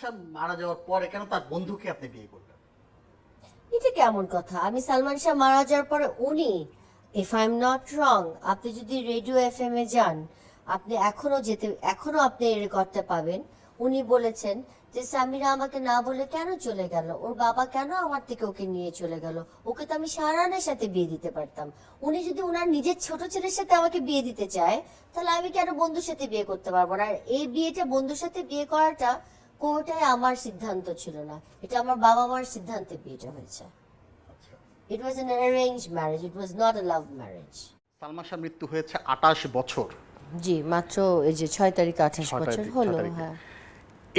শাহ মারা যাওয়ার পরে কেন তার বন্ধুকে আপনি বিয়ে করলেন? এটা কেমন কথা। আমি সালমান শাহ মারা যাওয়ার পরে উনি if I am not wrong আপনি যদি রেডিও এফ এম এ যান, আপনি এখনও যেতে, এখনও আপনি এই রেকর্ডটা পাবেন। উনি বলেছেন যে সামিরা আমাকে না বলে কেন চলে গেল? ওর বাবা কেন আমার থেকে ওকে নিয়ে চলে গেল? ওকে তো আমি শাহরানের সাথে বিয়ে দিতে পারতাম। উনি যদি ওনার নিজের ছোট ছেলের সাথে আমাকে বিয়ে দিতে চায়, তাহলে আমি কেন বন্ধুর সাথে বিয়ে করতে পারব না? আর এই বিয়েটা বন্ধুর সাথে বিয়ে করাটা কোনোটাই আমার সিদ্ধান্ত ছিল না। এটা আমার বাবা মার সিদ্ধান্তে বিয়েটা হয়েছে। It It was an marriage it It not not love marriage. Salman Shah মৃত্যু হয়েছে আটাশ বছর। জি মাত্র এই যে ছয় তারিখ আঠাশ বছর হলো হ্যাঁ।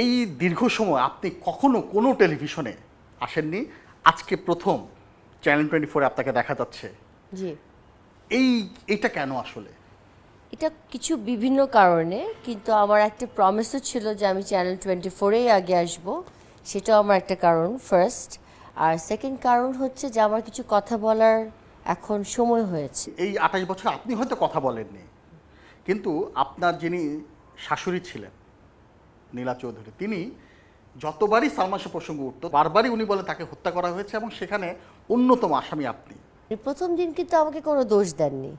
এই দীর্ঘ সময় আপনি কখনো কোনো টেলিভিশনে আসেননি? আজকে প্রথম চ্যানেল টোয়েন্টি ফোরে আপনাকে দেখা যাচ্ছে। জি। এই এটা কেন আসলে? এটা কিছু বিভিন্ন কারণে কিন্তু আমার একটা প্রমিসও ছিল যে আমি চ্যানেল টোয়েন্টি ফোরেই আগে আসব। সেটাও আমার একটা কারণ ফার্স্ট আর সেকেন্ড কারণ হচ্ছে যে আমার কিছু কথা বলার এখন সময় হয়েছে। এই আঠাশ বছর আপনি হয়তো কথা বলেননি কিন্তু আপনার যিনি শাশুড়ি ছিলেন নীলা চৌধুরী তিনি যতবারই সালমান শাহ প্রসঙ্গ উঠত বারবারই উনি বলে তাকে হত্যা করা হয়েছে এবং সেখানে অন্যতম আসামি আপনি। প্রথম দিন কিন্তু আমাকে কোনো দোষ দেননি।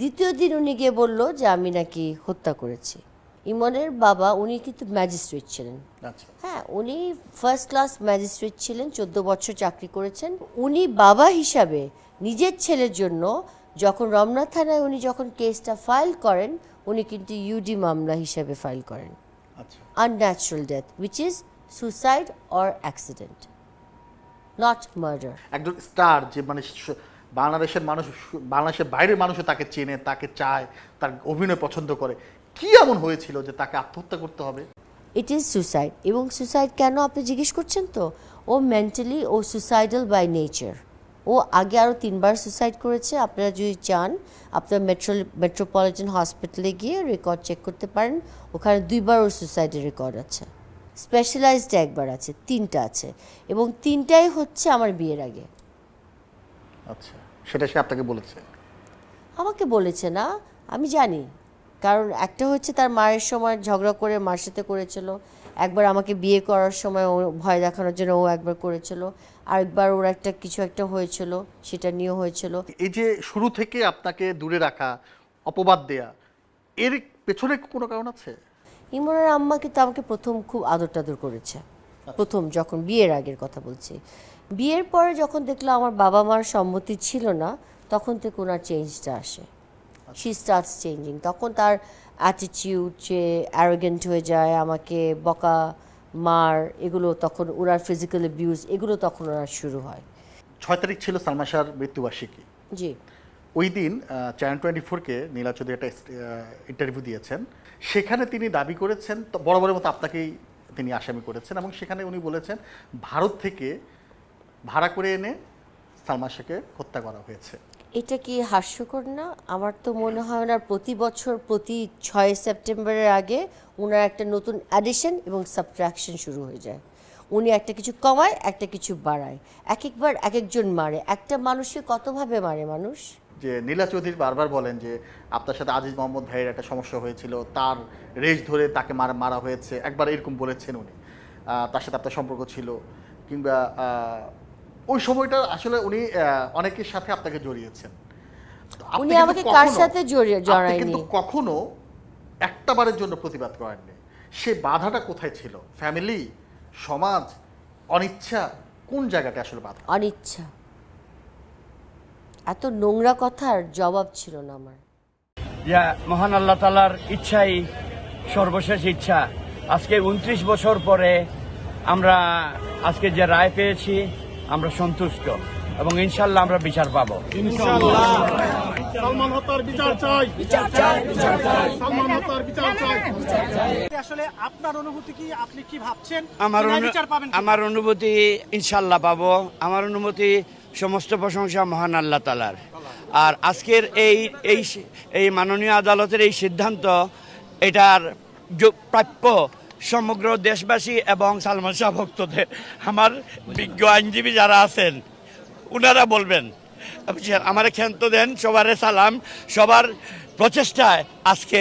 দ্বিতীয় দিন উনি গিয়ে বলল যে আমি নাকি হত্যা করেছি। ইমনের বাবা উনি কিন্তু ম্যাজিস্ট্রেট ছিলেন। আচ্ছা। হ্যাঁ উনি ফার্স্ট ক্লাস ম্যাজিস্ট্রেট ছিলেন চোদ্দ বছর চাকরি করেছেন। উনি বাবা হিসাবে নিজের ছেলের জন্য যখন রমনা থানায় উনি যখন কেসটা ফাইল করেন উনি কিন্তু ইউডি মামলা হিসাবে ফাইল করেন। আচ্ছা। Unnatural death which is suicide or accident not murder একজন স্টার যে মানে বাংলাদেশের মানুষ বাংলাদেশের বাইরের মানুষও তাকে চেনে, তাকে চায়, তার অভিনয় পছন্দ করে। কি এমন হয়েছিল যে তাকে আত্মহত্যা করতে হবে? ইট ইজ সুসাইড এবং সুসাইড কেন আপনি জিজ্ঞেস করছেন তো? ও মেন্টালি ও সুসাইডাল বাই নেচার ও আগে আরও তিনবার সুসাইড করেছে। আপনারা যদি চান, আপনার মেট্রো মেট্রোপলিটন হসপিটালে গিয়ে রেকর্ড চেক করতে পারেন। ওখানে দুইবার ওর সুসাইডের রেকর্ড আছে। স্পেশালাইজড একবার আছে, তিনটা আছে। এবং তিনটাই হচ্ছে আমার বিয়ের আগে। আচ্ছা সেটা সে আপনাকে বলেছে? আমাকে বলেছে না আমি জানি। কারণ একটা হচ্ছে তার মায়ের সময় ঝগড়া করে মার সাথে করেছিল একবার আমাকে বিয়ে করার সময় ও ভয় দেখানোর জন্য ও একবার করেছিল আরেকবার ওর একটা কিছু একটা হয়েছিল সেটা নিয়ে হয়েছিল। এই যে শুরু থেকে আপনাকে দূরে রাখা অপবাদ দেয়া এর পেছনে কোনো কারণ আছে? ইমরানের আম্মা কিন্তু আমাকে প্রথম খুব আদর টাদর করেছে। প্রথম যখন বিয়ের আগের কথা বলছি। বিয়ের পরে যখন দেখলাম আমার বাবা মার সম্মতি ছিল না তখন থেকে ওনার চেঞ্জটা আসে। শি স্টার্টস চেঞ্জিং তখন তার অ্যাটিটিউড যে অ্যারোগেন্ট হয়ে যায় আমাকে বকা মার এগুলো তখন ওনার ফিজিক্যাল অ্যাবিউজ এগুলো তখন ওনার শুরু হয়। ছয় তারিখ ছিল সালমান শাহর মৃত্যুবার্ষিকী। জি। ওই দিন চ্যানেল টোয়েন্টি ফোরকে নীলা চৌধুরী একটা ইন্টারভিউ দিয়েছেন। সেখানে তিনি দাবি করেছেন তো বরাবরের মতো আপনাকেই তিনি আসামি করেছেন এবং সেখানে উনি বলেছেন ভারত থেকে ভাড়া করে এনে সালমান শাহকে হত্যা করা হয়েছে। এটা কি হাস্যকর না? আমার তো মনে হয় ওনার প্রতি বছর প্রতি ছয় সেপ্টেম্বরের আগে ওনার একটা নতুন অ্যাডিশন এবং সাবট্রাকশন শুরু হয়ে যায়। উনি একটা কিছু কমায় একটা কিছু বাড়ায়। এক একবার এক একজন মারে। একটা মানুষকে কতভাবে মারে মানুষ? যে নীলা চৌধুরী বারবার বলেন যে আপনার সাথে আজিজ মোহাম্মদ ভাইয়ের একটা সমস্যা হয়েছিল তার রেস ধরে তাকে মারা মারা হয়েছে। একবার এরকম বলেছেন উনি। তার সাথে আপনার সম্পর্ক ছিল। কিংবা ওই সময়টা আসলে উনি অনেকের সাথে আপনাকে জড়িয়েছেন। উনি আমাকে কার সাথে জড়িয়ে- জড়ায়নি? কিন্তু কখনো একটা বারের জন্য প্রতিবাদ করেননি। সে বাধাটা কোথায় ছিল? ফ্যামিলি? সমাজ? অনিচ্ছা? কোন জায়গাটা আসলে বাধা? অনিচ্ছা। এত নোংরা কথার জবাব ছিল না আমার। ইয়া মহান আল্লাহ তালার ইচ্ছাই সর্বশেষ ইচ্ছা। আজকে উনত্রিশ বছর পরে আমরা আজকে যে রায় পেয়েছি আমরা সন্তুষ্ট এবং ইনশাল্লাহ আমরা বিচার পাবো। সালমান হত্যার বিচার চাই। সালমান হত্যার বিচার চাই। আসলে আপনার অনুভূতি কি? আপনি কি ভাবছেন? আমার ন্যায় অনু- বিচার পাবেন কিনা? আমার অনুভূতি ইনশাল্লাহ পাবো। আমার অনুভূতি সমস্ত প্রশংসা মহান আল্লাহ তালার আর আজকের এই এই এই মাননীয় আদালতের এই সিদ্ধান্ত এটার প্রাপ্য সমগ্র দেশবাসী এবং সালমান শাহ ভক্তদের, আমার বিজ্ঞ আইনজীবী যারা আছেন ওনারা বলবেন আমার ক্ষান্ত দেন, সবার সালাম, সবার প্রচেষ্টায় আজকে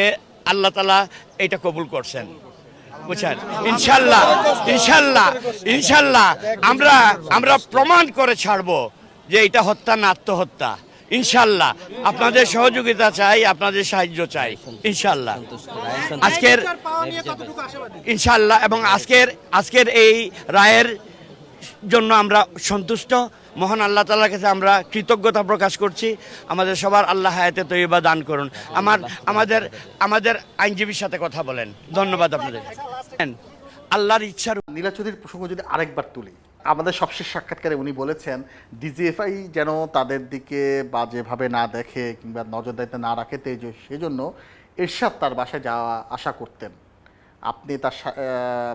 আল্লাহ তালা এটা কবুল করছেন। বুঝছেন ইনশাল্লাহ ইনশাল্লাহ ইনশাল্লাহ, আমরা আমরা প্রমাণ করে ছাড়বো যে এটা হত্যা না আত্মহত্যা। ইনশাল্লাহ। আপনাদের সহযোগিতা চাই, আপনাদের সাহায্য চাই, ইনশাল্লাহ। আজকের ইনশাল্লাহ, এবং আজকের আজকের এই রায়ের জন্য আমরা সন্তুষ্ট। মহান আল্লাহ তালার কাছে আমরা কৃতজ্ঞতা প্রকাশ করছি। আমাদের সবার আল্লাহ হায়াতে তৈবা দান করুন। আমার, আমাদের আমাদের আইনজীবীর সাথে কথা বলেন। ধন্যবাদ আপনাদের। আল্লাহর ইচ্ছার নীলা চৌধুরীর প্রসঙ্গ যদি আরেকবার তুলি। আমাদের সবশেষ সাক্ষাৎকারে উনি বলেছেন ডিজিএফআই যেন তাদের দিকে বাজেভাবে না দেখে কিংবা নজরদারিতে না রাখে তো এই সেজন্য এরশাদ তার বাসায় যাওয়া আশা করতেন। আপনি তার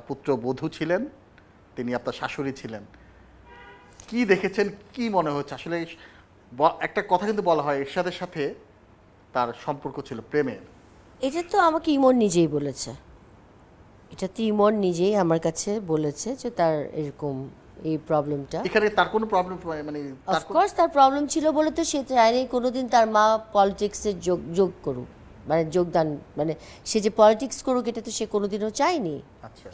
পুত্র বধূ ছিলেন, তিনি আপনার শাশুড়ি ছিলেন। কি দেখেছেন, কি মনে হচ্ছে? আসলে একটা কথা কিন্তু বলা হয়, এরশাদের সাথে তার সম্পর্ক ছিল প্রেমের। এটা তো আমাকে ইমন নিজেই বলেছে। এটা তো ইমন নিজেই আমার কাছে বলেছে যে তার এরকম এই প্রবলেমটা এখানে তার কোনো প্রবলেম মানে অফকোর্স তার প্রবলেম ছিল বলে তো সে চায়নি কোনোদিন তার মা পলিটিক্সে যোগ যোগ করুক মানে যোগদান মানে সে যে পলিটিক্স করুক এটা তো সে কোনোদিনও চায়নি।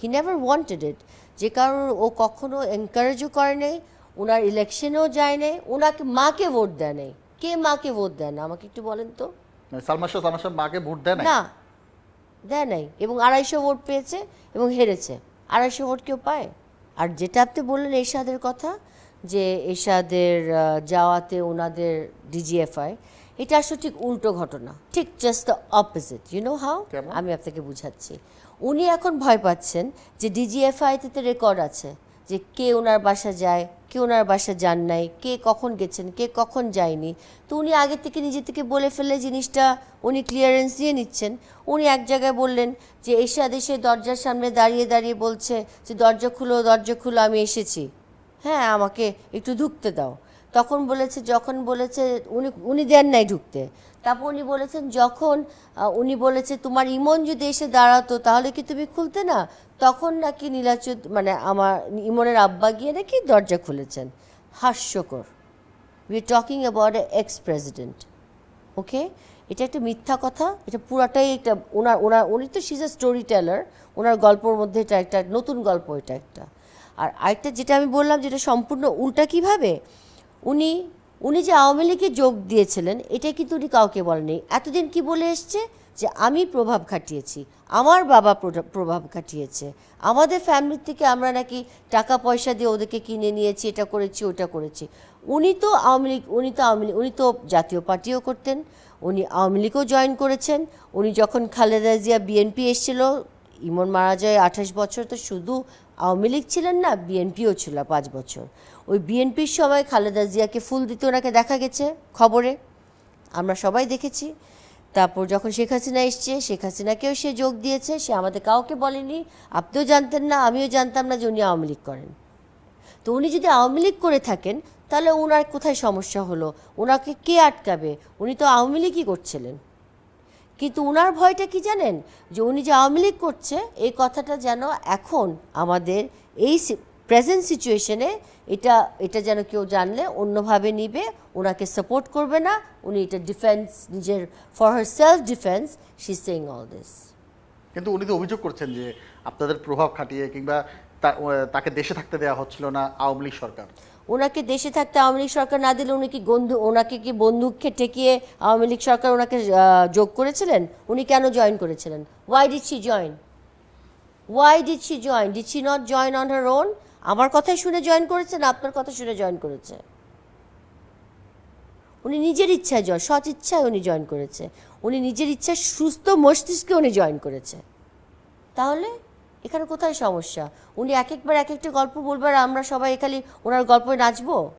হি নেভার ওয়ান্টেড ইট যে কারণ ও কখনো এনকারেজও করে নেই ওনার ইলেকশনেও যায় নাই ওনাকে মাকে ভোট দেয় নাই। কে মাকে ভোট দেয় না? আমাকে একটু বলেন তো। মানে সালমান শাহ সালমান শাহ মাকে ভোট দেয় না দেয় নাই। এবং আড়াইশো ভোট পেয়েছে এবং হেরেছে। আড়াইশো ভোট কেউ পায়? আর যেটা আপনি বললেন এরশাদের কথা যে এরশাদের যাওয়াতে ওনাদের ডিজিএফআই এটা আসলে ঠিক উল্টো ঘটনা। ঠিক just the opposite you know how আমি আপনাকে বুঝাচ্ছি। উনি এখন ভয় পাচ্ছেন যে ডিজিএফআইতে তো রেকর্ড আছে। যে কে ওনার বাসা যায়, কে ওনার বাসা যান নাই, কে কখন গেছেন, কে কখন যায়নি। তো উনি আগে থেকে নিজে থেকে বলে ফেললে জিনিসটা উনি ক্লিয়ারেন্স দিয়ে নিচ্ছেন। উনি এক জায়গায় বললেন যে এসা দেশে দরজার সামনে দাঁড়িয়ে দাঁড়িয়ে বলছে যে, দরজা খুলো দরজা খুলো, আমি এসেছি। হ্যাঁ আমাকে একটু ঢুকতে দাও। তখন বলেছে, যখন বলেছে, উনি উনি দেন নাই ঢুকতে। তারপর উনি বলেছেন, যখন উনি বলেছে, তোমার ইমন যদি এসে দাঁড়াতো, তাহলে কি তুমি খুলতে না? তখন নাকি নীলাচুদ মানে আমার ইমনের আব্বা গিয়ে নাকি দরজা খুলেছেন। হাস্যকর। We talking about ex president okay এটা একটা মিথ্যা কথা, এটা পুরাটাই একটা, ওনার ওনার, উনি তো সিজ এ স্টোরি টেলার ওনার গল্পর মধ্যে এটা একটা, নতুন গল্প এটা একটা। আর আরেকটা যেটা আমি বললাম, যেটা সম্পূর্ণ উল্টা কীভাবে? উনি উনি যে আওয়ামী লীগে যোগ দিয়েছিলেন, এটা কিন্তু উনি কাউকে বলেনি এতদিন কি বলে এসছে? যে আমি প্রভাব খাটিয়েছি, আমার বাবা প্রভাব- খাটিয়েছে। আমাদের ফ্যামিলির থেকে আমরা নাকি টাকা পয়সা দিয়ে ওদেরকে কিনে নিয়েছি, এটা করেছি, ওটা করেছি। উনি তো আওয়ামী লীগ, উনি তো আওয়ামী লীগ, উনি তো জাতীয় পার্টিও করতেন, উনি আওয়ামী লীগও জয়েন করেছেন। উনি যখন খালেদা জিয়া বিএনপি এসেছিল, ইমন মারা যায় আঠাশ বছর, তো শুধু আওয়ামী লীগ ছিলেন না বিএনপিও ছিল পাঁচ বছর। ওই বিএনপির সময় খালেদা জিয়াকে ফুল দিতে ওনাকে দেখা গেছে খবরে। আমরা সবাই দেখেছি। তারপর যখন শেখ হাসিনা এসছে, শেখ হাসিনাকেও সে যোগ দিয়েছে, সে আমাদের কাউকে বলেনি, আপনিও জানতেন না, আমিও জানতাম না যে উনি আওয়ামী লীগ করেন। তো উনি যদি আওয়ামী লীগ করে থাকেন, তাহলে ওনার কোথায় সমস্যা হলো? ওনাকে কে আটকাবে? উনি তো আওয়ামী লীগই করছিলেন। কিন্তু উনার ভয়টা কি জানেন? যে উনি যে আওয়ামী লীগ করছে, এই কথাটা যেন এখন আমাদের এই প্রেজেন্ট সিচুয়েশনে এটা এটা যেন কেউ জানলে অন্যভাবে নিবে ওনাকে সাপোর্ট করবে না উনি এটা ডিফেন্স নিজের for her self defence she saying all this কিন্তু উনি তো অভিযোগ করছেন যে আপনাদের প্রভাব খাটিয়ে কিংবা তাকে দেশে থাকতে দেওয়া হচ্ছিল না আওয়ামী লীগ সরকার। ওনাকে দেশে থাকতে আওয়ামী লীগ সরকার না দিলে উনি কি বন্ধু ওনাকে কি বন্দুককে ঠেকিয়ে আওয়ামী লীগ সরকার ওনাকে যোগ করেছিলেন? উনি কেন জয়েন করেছিলেন? Why did she join why did she join did she not join on her own আমার কথাই শুনে জয়েন করেছে না আপনার কথা শুনে জয়েন করেছে? উনি নিজের ইচ্ছায় জয় ইচ্ছায় উনি জয়েন করেছে। উনি নিজের ইচ্ছায় সুস্থ মস্তিষ্কে উনি জয়েন করেছে। তাহলে এখানে কোথায় সমস্যা? উনি এক একবার এক একটা গল্প বলবার আমরা সবাই খালি ওনার গল্পে নাচবো?